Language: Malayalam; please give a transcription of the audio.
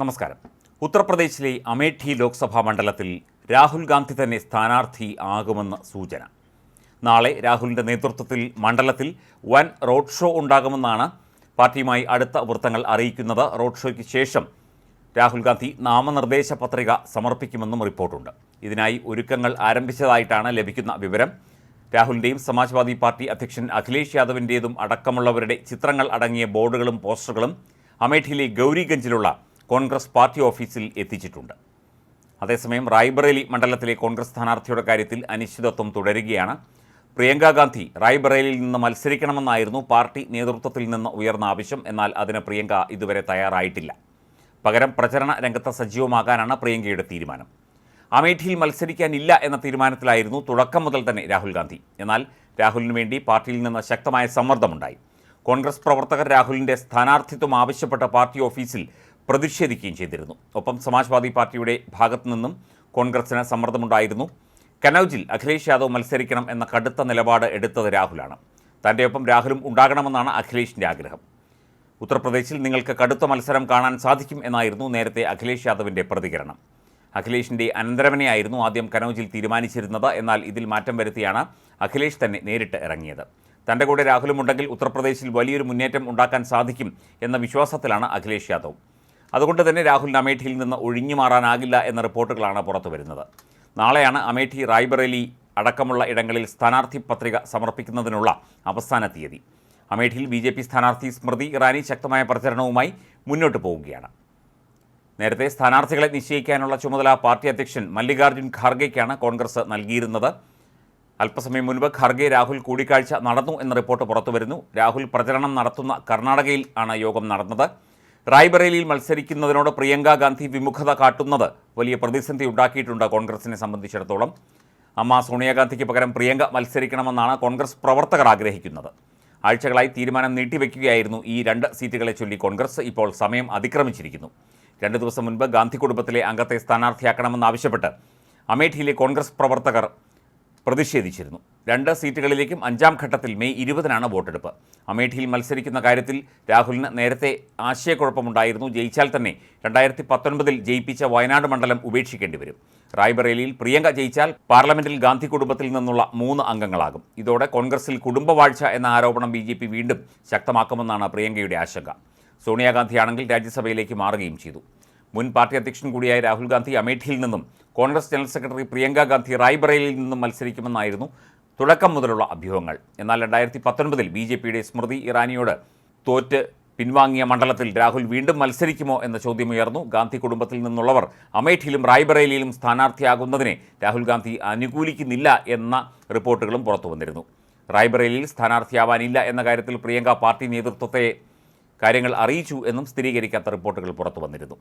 നമസ്കാരം. ഉത്തർപ്രദേശിലെ അമേഠി ലോക്സഭാ മണ്ഡലത്തിൽ രാഹുൽ ഗാന്ധി തന്നെ സ്ഥാനാർത്ഥി ആകുമെന്ന് സൂചന. നാളെ രാഹുലിന്റെ നേതൃത്വത്തിൽ മണ്ഡലത്തിൽ വൻ റോഡ് ഷോ ഉണ്ടാകുമെന്നാണ് പാർട്ടിയുമായി അടുത്ത വൃത്തങ്ങൾ അറിയിക്കുന്നത്. റോഡ് ഷോയ്ക്ക് ശേഷം രാഹുൽ ഗാന്ധി നാമനിർദ്ദേശ പത്രിക സമർപ്പിക്കുമെന്നും റിപ്പോർട്ടുണ്ട്. ഇതിനായി ഒരുക്കങ്ങൾ ആരംഭിച്ചതായിട്ടാണ് ലഭിക്കുന്ന വിവരം. രാഹുലിന്റെയും സമാജ്വാദി പാർട്ടി അധ്യക്ഷൻ അഖിലേഷ് യാദവിന്റേതും അടക്കമുള്ളവരുടെ ചിത്രങ്ങൾ അടങ്ങിയ ബോർഡുകളും പോസ്റ്ററുകളും അമേഠിയിലെ ഗൗരിഗഞ്ചിലുള്ള കോൺഗ്രസ് പാർട്ടി ഓഫീസിൽ എത്തിച്ചിട്ടുണ്ട്. അതേസമയം റായ്ബറേലി മണ്ഡലത്തിലെ കോൺഗ്രസ് സ്ഥാനാർത്ഥിയുടെ കാര്യത്തിൽ അനിശ്ചിതത്വം തുടരുകയാണ്. പ്രിയങ്ക ഗാന്ധി റായ്ബറേലിയിൽ നിന്ന് മത്സരിക്കണമെന്നായിരുന്നു പാർട്ടി നേതൃത്വത്തിൽ നിന്ന് ഉയർന്ന ആവശ്യം. എന്നാൽ അതിന് പ്രിയങ്ക ഇതുവരെ തയ്യാറായിട്ടില്ല. പകരം പ്രചരണ രംഗത്ത് സജീവമാകാനാണ് പ്രിയങ്കയുടെ തീരുമാനം. അമേഠിയിൽ മത്സരിക്കാനില്ല എന്ന തീരുമാനത്തിലായിരുന്നു തുടക്കം മുതൽ തന്നെ രാഹുൽ ഗാന്ധി. എന്നാൽ രാഹുലിന് വേണ്ടി പാർട്ടിയിൽ നിന്ന് ശക്തമായ സമ്മർദ്ദമുണ്ടായി. കോൺഗ്രസ് പ്രവർത്തകർ രാഹുലിന്റെ സ്ഥാനാർത്ഥിത്വം ആവശ്യപ്പെട്ട പാർട്ടി ഓഫീസിൽ പ്രതിഷേധിക്കുകയും ചെയ്തിരുന്നു. ഒപ്പം സമാജ്വാദി പാർട്ടിയുടെ ഭാഗത്തു നിന്നും കോൺഗ്രസിന് സമ്മർദ്ദമുണ്ടായിരുന്നു. കനൌജിൽ അഖിലേഷ് യാദവ് മത്സരിക്കണം എന്ന കടുത്ത നിലപാട് എടുത്തത് രാഹുലാണ്. തന്റെ ഒപ്പം രാഹുലും ഉണ്ടാകണമെന്നാണ് അഖിലേഷിന്റെ ആഗ്രഹം. ഉത്തർപ്രദേശിൽ നിങ്ങൾക്ക് കടുത്ത മത്സരം കാണാൻ സാധിക്കും എന്നായിരുന്നു നേരത്തെ അഖിലേഷ് യാദവിന്റെ പ്രതികരണം. അഖിലേഷിന്റെ അനന്തരവനെയായിരുന്നു ആദ്യം കനൌജിൽ തീരുമാനിച്ചിരുന്നത്. എന്നാൽ ഇതിൽ മാറ്റം വരുത്തിയാണ് അഖിലേഷ് തന്നെ നേരിട്ട് ഇറങ്ങിയത്. തന്റെ കൂടെ രാഹുലും ഉണ്ടെങ്കിൽ ഉത്തർപ്രദേശിൽ വലിയൊരു മുന്നേറ്റം ഉണ്ടാക്കാൻ സാധിക്കും എന്ന വിശ്വാസത്തിലാണ് അഖിലേഷ് യാദവ്. അതുകൊണ്ട് തന്നെ രാഹുലിന് അമേഠിയിൽ നിന്ന് ഒഴിഞ്ഞു മാറാനാകില്ല എന്ന റിപ്പോർട്ടുകളാണ് പുറത്തു വരുന്നത്. നാളെയാണ് അമേഠി റായ്ബറേലി അടക്കമുള്ള ഇടങ്ങളിൽ സ്ഥാനാർത്ഥി പത്രിക സമർപ്പിക്കുന്നതിനുള്ള അവസാന തീയതി. അമേഠിയിൽ ബി ജെ പി സ്ഥാനാർത്ഥി സ്മൃതി ഇറാനി ശക്തമായ പ്രചരണവുമായി മുന്നോട്ട് പോവുകയാണ്. നേരത്തെ സ്ഥാനാർത്ഥികളെ നിശ്ചയിക്കാനുള്ള ചുമതല പാർട്ടി അധ്യക്ഷൻ മല്ലികാർജുൻ ഖാർഗെയ്ക്കാണ് കോൺഗ്രസ് നൽകിയിരുന്നത്. അല്പസമയം മുൻപ് ഖാർഗെ രാഹുൽ കൂടിക്കാഴ്ച നടന്നു എന്ന റിപ്പോർട്ട് പുറത്തുവരുന്നു രാഹുൽ പ്രചരണം നടത്തുന്ന കർണാടകയിൽ ആണ് യോഗം നടന്നത്. റായ്ബറേലിയിൽ മത്സരിക്കുന്നതിനോട് പ്രിയങ്ക ഗാന്ധി വിമുഖത കാട്ടുന്നത് വലിയ പ്രതിസന്ധി ഉണ്ടാക്കിയിട്ടുണ്ട് കോൺഗ്രസിനെ സംബന്ധിച്ചിടത്തോളം. അമ്മ സോണിയാഗാന്ധിക്ക് പകരം പ്രിയങ്ക മത്സരിക്കണമെന്നാണ് കോൺഗ്രസ് പ്രവർത്തകർ ആഗ്രഹിക്കുന്നത്. ആഴ്ചകളായി തീരുമാനം നീട്ടിവെക്കുകയായിരുന്നു ഈ രണ്ട് സീറ്റുകളെ ചൊല്ലി കോൺഗ്രസ്. ഇപ്പോൾ സമയം അതിക്രമിച്ചിരിക്കുന്നു. രണ്ട് ദിവസം മുൻപ് ഗാന്ധി കുടുംബത്തിലെ അംഗത്തെ സ്ഥാനാർത്ഥിയാക്കണമെന്നാവശ്യപ്പെട്ട് അമേഠിയിലെ കോൺഗ്രസ് പ്രവർത്തകർ പ്രതിഷേധിച്ചിരുന്നു. രണ്ട് സീറ്റുകളിലേക്കും അഞ്ചാം ഘട്ടത്തിൽ മെയ് ഇരുപതിനാണ് വോട്ടെടുപ്പ്. അമേഠിയിൽ മത്സരിക്കുന്ന കാര്യത്തിൽ രാഹുലിന് നേരത്തെ ആശയക്കുഴപ്പമുണ്ടായിരുന്നു. ജയിച്ചാൽ തന്നെ രണ്ടായിരത്തി പത്തൊൻപതിൽ ജയിപ്പിച്ച വയനാട് മണ്ഡലം ഉപേക്ഷിക്കേണ്ടി വരും. റായ്ബറേലിയിൽ പ്രിയങ്ക ജയിച്ചാൽ പാർലമെന്റിൽ ഗാന്ധി കുടുംബത്തിൽ നിന്നുള്ള മൂന്ന് അംഗങ്ങളാകും. ഇതോടെ കോൺഗ്രസിൽ കുടുംബവാഴ്ച എന്ന ആരോപണം ബി വീണ്ടും ശക്തമാക്കുമെന്നാണ് പ്രിയങ്കയുടെ ആശങ്ക. സോണിയാഗാന്ധിയാണെങ്കിൽ രാജ്യസഭയിലേക്ക് മാറുകയും ചെയ്തു. മുൻ പാർട്ടി അധ്യക്ഷൻ കൂടിയായ രാഹുൽ ഗാന്ധി അമേഠിയിൽ നിന്നും കോൺഗ്രസ് ജനറൽ സെക്രട്ടറി പ്രിയങ്ക ഗാന്ധി റായ്ബറേലിയിൽ നിന്നും മത്സരിക്കുമെന്നായിരുന്നു തുടക്കം മുതലുള്ള അഭ്യൂഹങ്ങൾ. എന്നാൽ രണ്ടായിരത്തി പത്തൊൻപതിൽ ബി ജെ പിയുടെ സ്മൃതി ഇറാനിയോട് തോറ്റ് പിൻവാങ്ങിയ മണ്ഡലത്തിൽ രാഹുൽ വീണ്ടും മത്സരിക്കുമോ എന്ന ചോദ്യമുയർന്നു. ഗാന്ധി കുടുംബത്തിൽ നിന്നുള്ളവർ അമേഠിയിലും റായ്ബറേലിയിലും സ്ഥാനാർത്ഥിയാകുന്നതിനെ രാഹുൽ ഗാന്ധി അനുകൂലിക്കുന്നില്ല എന്ന റിപ്പോർട്ടുകളും പുറത്തു വന്നിരുന്നു റായ്ബറേലിയിൽ സ്ഥാനാർത്ഥിയാവാനില്ല എന്ന കാര്യത്തിൽ പ്രിയങ്ക പാർട്ടി നേതൃത്വത്തെ കാര്യങ്ങൾ അറിയിച്ചു എന്നും സ്ഥിരീകരിക്കാത്ത റിപ്പോർട്ടുകൾ പുറത്തു വന്നിരുന്നു